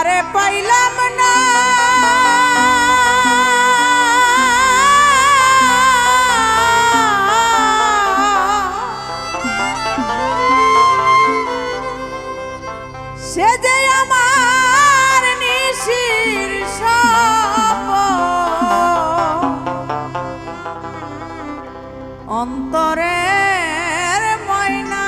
তারে পাইলাম না সে যে আমার নিশির অন্তরের ময়না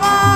come on.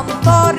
অন্তর